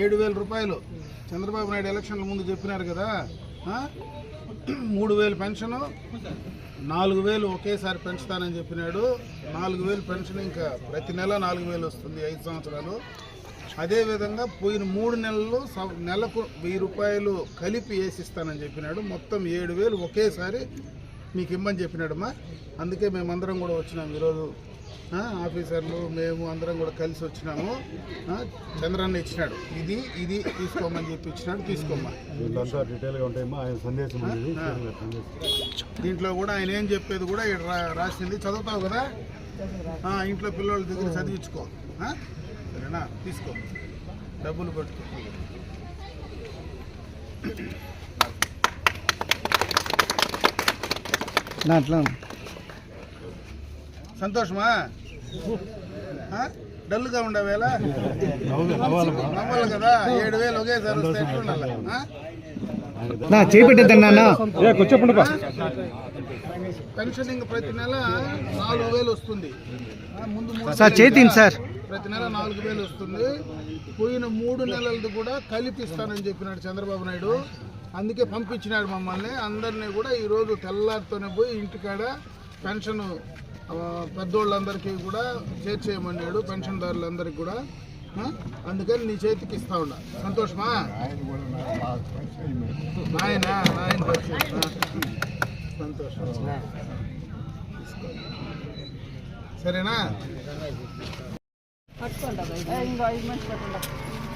ఏడు వేల రూపాయలు. చంద్రబాబు నాయుడు ఎలక్షన్ల ముందు చెప్పినారు కదా మూడు వేలు పెన్షను నాలుగు వేలు ఒకేసారి పెంచుతానని చెప్పినాడు. నాలుగు వేలు పెన్షన్ ఇంకా ప్రతి నెల నాలుగు వేలు వస్తుంది ఐదు సంవత్సరాలు. అదేవిధంగా పోయిన మూడు నెలలు నెలకు వెయ్యి రూపాయలు కలిపి వేసిస్తానని చెప్పినాడు. మొత్తం ఏడు వేలు ఒకేసారి మీకు ఇమ్మని చెప్పినాడమ్మా. అందుకే మేమందరం కూడా వచ్చినాం ఈరోజు. ఆఫీసర్లు మేము అందరం కూడా కలిసి వచ్చినాము. చంద్రన్న ఇచ్చినాడు. ఇది ఇది తీసుకోమని చెప్పి ఇచ్చినాడు తీసుకోమ్మా. దీంట్లో కూడా ఆయన ఏం చెప్పేది కూడా ఇక్కడ రా- రాసింది. చదువుతావు కదా? ఇంట్లో పిల్లల దగ్గర చదివించుకో? సరేనా? తీసుకో. డబ్బులు పట్టుకో దాంట్లో సంతోషమా? డల్గా ఉండవేళ నవ్వాలి కదా? ఏడు వేలు ఒకేసారి వస్తే ఎట్లుండాలి ఆ? నా చేపెట్టేద్దాం నాన్న. పెన్షన్ ఇంక ప్రతి నెల నాలుగు వేలు వస్తుంది. ముందు మూడు సార్ చేతింది సార్. ప్రతి నెల నాలుగు వేలు వస్తుంది. పోయిన మూడు నెలలది కూడా కలిపిస్తానని చెప్పినాడు చంద్రబాబు నాయుడు. అందుకే పంపించినాడు మమ్మల్ని. అందరినీ కూడా ఈరోజు తెల్లారితోనే పోయి ఇంటికాడ పెన్షన్ పెద్దోళ్ళందరికీ కూడా చేర్చేయమన్నాడు పెన్షన్దారులందరికీ కూడా. అందుకని నీ చేతికి ఇస్తా ఉన్నా. సంతోషమా? నాయన నాయన సంతోషం. సరేనా? యో,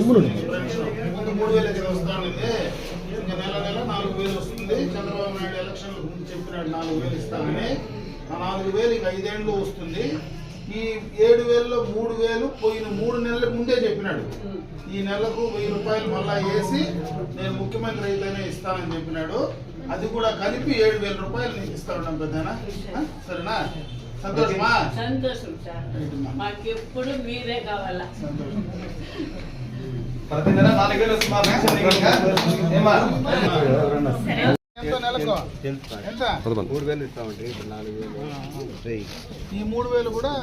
మూడు వేలు వస్తానండి ఇంకా నెల నెల నాలుగు వేలు వస్తుంది. చంద్రబాబు నాయుడు ఎలక్షన్ చెప్పినాడు నాలుగు వేలు ఇస్తానని ఆ నాలుగు వేలు ఇంకా ఐదేళ్ళు వస్తుంది. ఈ ఏడు వేలలో మూడు వేలు పోయిన మూడు నెలల ముందే చెప్పినాడు. ఈ నెలకు వెయ్యి రూపాయలు మళ్ళా వేసి నేను ముఖ్యమంత్రి అయితేనే ఇస్తానని చెప్పినాడు. అది కూడా కలిపి ఏడు వేల రూపాయలు నీకు ఇస్తాను పెద్దనా సరేనా? సంతోషమా? సంతోషం సార్. మాకెప్పుడు మీరే కావాలా? సంతోషం ప్రతి నెల నాలుగు వేలు వస్తుంది మూడు ఇస్తామండి నాలుగు ఈ మూడు వేలు కూడా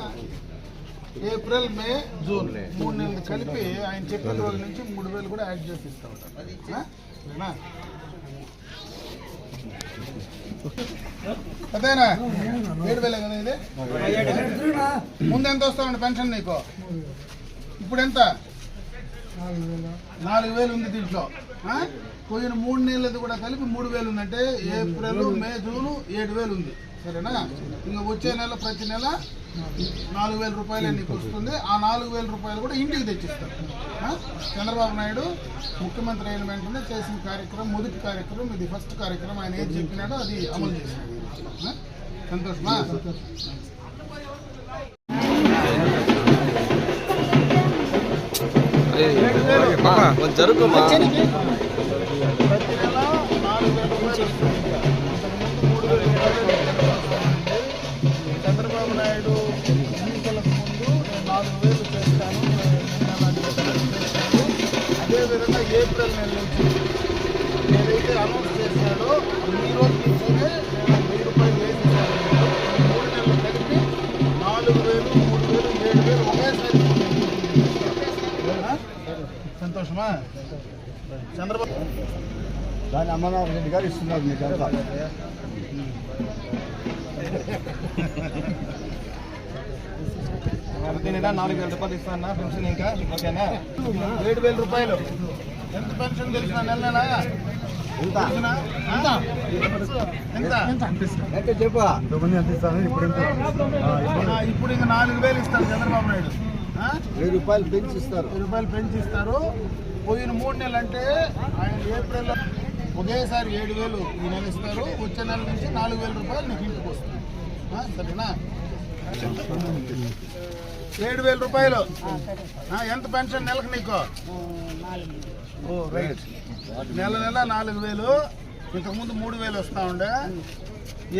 ఏప్రిల్ మే జూన్. మూడు నెలలు కలిపి ఆయన చెప్పిన రోజు నుంచి మూడు వేలు కూడా యాడ్ చేసి ఇస్తా ఉంటాం? అదేనా ఏడు వేలే కదా ఇది? ముందు ఎంత వస్తామండి పెన్షన్ నీకు? ఇప్పుడు ఎంత? నాలుగు వేలు ఉంది దీంట్లో. పోయిన మూడు నెలలది కూడా కలిపి మూడు వేలు ఉందంటే ఏప్రిల్ మే జూన్ ఏడు వేలు ఉంది. సరేనా ఇంకా వచ్చే నెల ప్రతి నెల నాలుగు వేల రూపాయలు నీకు వస్తుంది ఆ నాలుగు వేల రూపాయలు కూడా ఇంటికి తెచ్చిస్తారు చంద్రబాబు నాయుడు ముఖ్యమంత్రి అయిన వెంటనే చేసిన కార్యక్రమం మొదటి కార్యక్రమం ఇది ఫస్ట్ కార్యక్రమం ఆయన ఏం చెప్పినాడో అది అమలు చేసినాడు సంతోషమా జరుగుమా దాని నుంచినే నేను వెయ్యి రూపాయలు వేసేసాను మూడు నెలలు కలిపి నాలుగు వేలు మూడు వేలు ఏడు వేలు ఒకేసారి సంతోషమా చంద్రబాబు. అమ్మనాథ్ రెడ్డి గారు ఇస్తున్నారు మీకు అంతా ప్రతి నాలుగు వేల రూపాయలు ఇస్తాను పెన్షన్ ఇంకా ఓకేనా ఏడు వేల రూపాయలు ఎంత పెన్షన్ తెలిసిన నెల నెల చెప్పు. ఇప్పుడు ఇంకా నాలుగు వేలు ఇస్తారు చంద్రబాబు నాయుడు? వెయ్యి రూపాయలు పెంచి ఇస్తారు వెయ్యి రూపాయలు పెంచిస్తారు. పోయిన మూడు నెలలు అంటే ఆయన ఏప్రిల్ ఒకేసారి ఏడు వేలు ఈ నెల ఇస్తారు. వచ్చే నెల నుంచి నాలుగు వేల రూపాయలు నీకు ఇంటికి వస్తుంది. సరేనా? ఏడు వేల రూపాయలు. ఎంత పెన్షన్ నెలకు నీకు? రైట్ నెల నెల నాలుగు వేలు ఇంతకుముందు మూడు వేలు వస్తా ఉండే.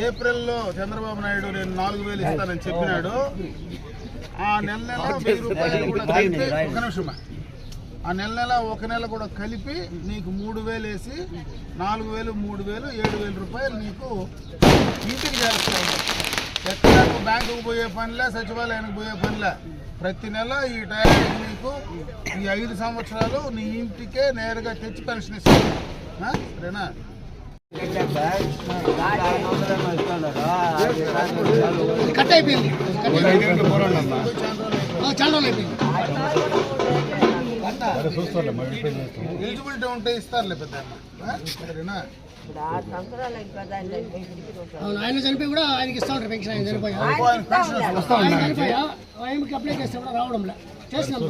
ఏప్రిల్లో చంద్రబాబు నాయుడు నేను నాలుగు వేలు ఇస్తానని చెప్పినాడు. ఆ నెల నెల వెయ్యి రూపాయలు కూడా కలిపి ఒక నిమిషమా ఆ నెల నెల ఒక నెల కూడా కలిపి నీకు మూడు వేలు వేసి నాలుగు వేలు మూడు వేలు ఏడు వేల రూపాయలు నీకు ఇంటికి చేస్తా ఉన్నాం ఎక్కడ బ్యాంకుకు పోయే పనిలే సచివాలయానికి పోయే పనిలే. ప్రతి నెల ఈ టైంకి నీకు ఈ ఐదు సంవత్సరాలు నీ ఇంటికే నేరుగా తెచ్చి పెన్షన్ ఇస్తాను? సరేనా? కట్ అయిపోయింది. ఎలిజిబిలిటీ ఉంటే ఇస్తారులే పెద్ద సరేనా? అవును ఆయన చనిపోయి కూడా ఆయనకి ఇస్తా ఉంటారు పెన్షన్ ఆయన చనిపోయా. ఆయనకి అప్లై చేస్తే కూడా రావడం లే చేసినాం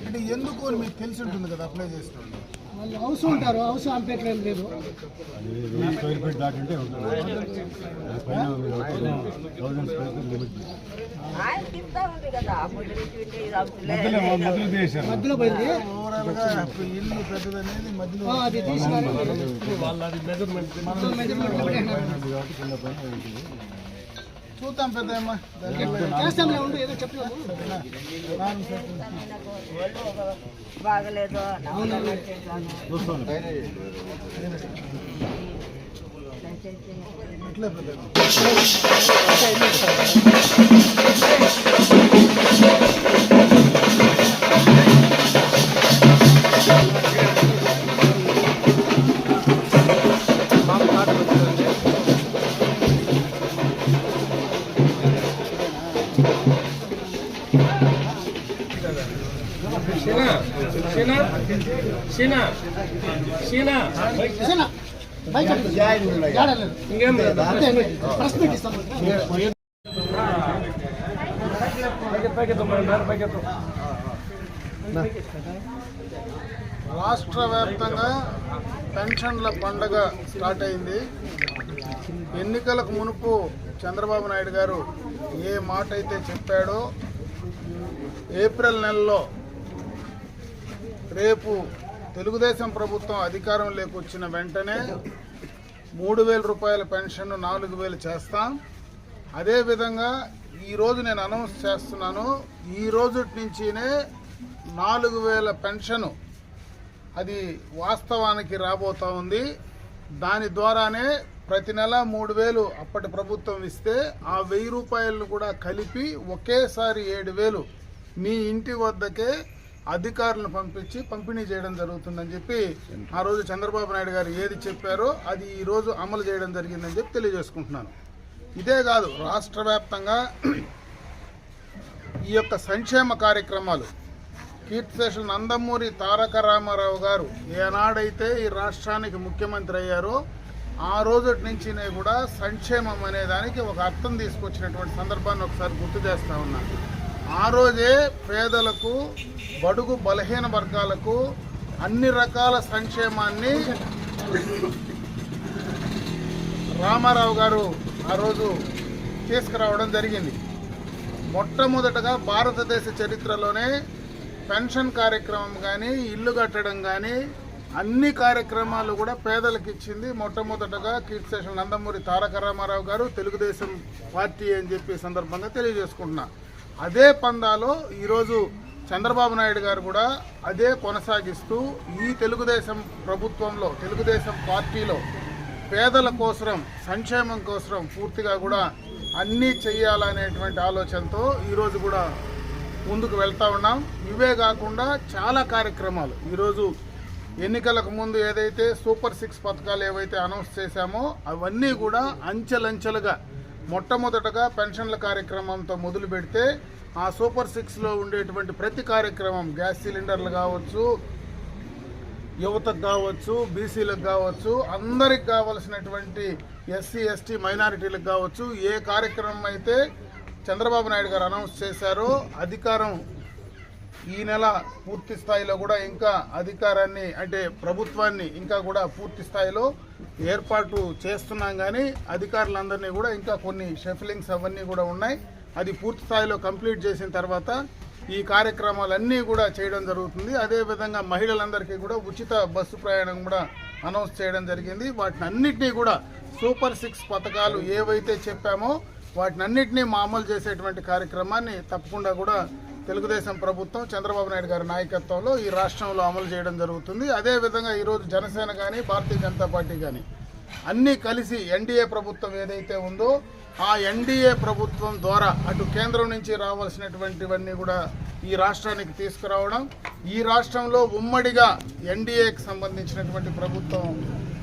అంటే ఎందుకు అని మీకు తెలిసి ఉంటుంది కదా అప్లై చేసుకోండి వాళ్ళు హౌస్ ఉంటారు హౌస్ అంపేట్లో ఏం లేదు. స్క్వేర్ ఫీట్ దాటింటే ఉంటుంది అది పైన థౌసండ్ స్క్వేర్ ఫీట్ లిమిట్ మధ్యలో మధ్యలో చేశారు మధ్యలో పోయింది. ఓవరాల్గా ఇప్పుడు ఇల్లు పెద్దదనేది మధ్యలో ఆ, అది తీసినారు చూద్దాం చెప్పలేదు బాగలేదు. చూస్తాను ఇట్లే రాష్ట్ర వ్యాప్తంగా పెన్షన్ల పండగ స్టార్ట్ అయింది ఎన్నికలకు మునుపు చంద్రబాబు నాయుడు గారు ఏ మాట అయితే చెప్పాడో ఏప్రిల్ నెలలో రేపు తెలుగుదేశం ప్రభుత్వం అధికారం వచ్చిన వెంటనే మూడు వేల రూపాయల పెన్షన్ నాలుగు వేలు చేస్తాం. అదేవిధంగా ఈరోజు నేను అనౌన్స్ చేస్తున్నాను ఈ రోజు నుంచినే నాలుగు వేల పెన్షను అది వాస్తవానికి రాబోతా ఉంది. దాని ద్వారానే ప్రతి నెల మూడు వేలు అప్పటి ప్రభుత్వం ఇస్తే ఆ వెయ్యి రూపాయలను కూడా కలిపి ఒకేసారి ఏడు వేలు మీ ఇంటి వద్దకే అధికారులను పంపించి పంపిణీ చేయడం జరుగుతుందని చెప్పి ఆ రోజు చంద్రబాబు నాయుడు గారు ఏది చెప్పారో అది ఈ రోజు అమలు చేయడం జరిగిందని చెప్పి తెలియజేసుకుంటున్నాను. ఇదే కాదు రాష్ట్ర వ్యాప్తంగా ఈ యొక్క సంక్షేమ కార్యక్రమాలు కీర్తిశేషులు నందమూరి తారక రామారావు గారు ఏనాడైతే ఈ రాష్ట్రానికి ముఖ్యమంత్రి అయ్యారో ఆ రోజు నుంచినే కూడా సంక్షేమం అనే దానికి ఒక అర్థం తీసుకొచ్చినటువంటి సందర్భాన్ని ఒకసారి గుర్తు చేస్తా ఉన్నాను ఆ రోజే పేదలకు బడుగు బలహీన వర్గాలకు అన్ని రకాల సంక్షేమాన్ని రామారావు గారు ఆ రోజు తీసుకురావడం జరిగింది. మొట్టమొదటగా భారతదేశ చరిత్రలోనే పెన్షన్ కార్యక్రమం కానీ ఇల్లు కట్టడం కానీ అన్ని కార్యక్రమాలు కూడా పేదలకు ఇచ్చింది మొట్టమొదటగా కీర్తిశేషం నందమూరి తారక రామారావు గారు తెలుగుదేశం పార్టీ అని చెప్పి సందర్భంగా తెలియజేసుకుంటున్నా. అదే పందాలో ఈరోజు చంద్రబాబు నాయుడు గారు కూడా అదే కొనసాగిస్తూ ఈ తెలుగుదేశం ప్రభుత్వంలో తెలుగుదేశం పార్టీలో పేదల కోసరం సంక్షేమం కోసరం పూర్తిగా కూడా అన్నీ చెయ్యాలనేటువంటి ఆలోచనతో ఈరోజు కూడా ముందుకు వెళ్తా ఉన్నాం. ఇవే కాకుండా చాలా కార్యక్రమాలు. ఈరోజు ఎన్నికలకు ముందు ఏదైతే సూపర్ సిక్స్ పథకాలు ఏవైతే అనౌన్స్ చేశామో అవన్నీ కూడా అంచెలంచెలుగా మొట్టమొదటగా పెన్షన్ల కార్యక్రమంతో మొదలు పెడితే ఆ సూపర్ సిక్స్లో ఉండేటువంటి ప్రతి కార్యక్రమం గ్యాస్ సిలిండర్లు కావచ్చు యువతకు కావచ్చు బీసీలకు కావచ్చు అందరికి కావలసినటువంటి ఎస్సీ ఎస్టీ మైనారిటీలకు కావచ్చు ఏ కార్యక్రమం అయితే చంద్రబాబు నాయుడు గారు అనౌన్స్ చేశారో అధికారం ఈ నెల పూర్తి స్థాయిలో కూడా ఇంకా అధికారాన్ని అంటే ప్రభుత్వాన్ని ఇంకా కూడా పూర్తి స్థాయిలో ఏర్పాటు చేస్తున్నాం కానీ అధికారులందరినీ కూడా ఇంకా కొన్ని షెఫిలింగ్స్ అవన్నీ కూడా ఉన్నాయి. అది పూర్తి స్థాయిలో కంప్లీట్ చేసిన తర్వాత ఈ కార్యక్రమాలన్నీ కూడా చేయడం జరుగుతుంది. అదేవిధంగా మహిళలందరికీ కూడా ఉచిత బస్సు ప్రయాణం కూడా అనౌన్స్ చేయడం జరిగింది. వాటిని అన్నిటినీ కూడా సూపర్ సిక్స్ పథకాలు ఏవైతే చెప్పామో వాటిని అన్నిటినీ మామూలు చేసేటువంటి కార్యక్రమాన్ని తప్పకుండా కూడా తెలుగుదేశం ప్రభుత్వం చంద్రబాబు నాయుడు గారి నాయకత్వంలో ఈ రాష్ట్రంలో అమలు చేయడం జరుగుతుంది. అదేవిధంగా ఈరోజు జనసేన కానీ భారతీయ జనతా పార్టీ కానీ అన్నీ కలిసి ఎన్డీఏ ప్రభుత్వం ఏదైతే ఉందో ఆ ఎన్డీఏ ప్రభుత్వం ద్వారా అటు కేంద్రం నుంచి రావాల్సినటువంటివన్నీ కూడా ఈ రాష్ట్రానికి తీసుకురావడం ఈ రాష్ట్రంలో ఉమ్మడిగా ఎన్డీఏకి సంబంధించినటువంటి ప్రభుత్వం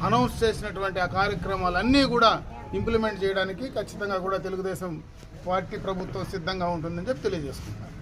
అనౌన్స్ చేసినటువంటి ఆ కార్యక్రమాలన్నీ కూడా ఇంప్లిమెంట్ చేయడానికి ఖచ్చితంగా కూడా తెలుగుదేశం పార్టీ ప్రభుత్వం సిద్ధంగా ఉంటుందని చెప్పి తెలియజేసుకుంటాను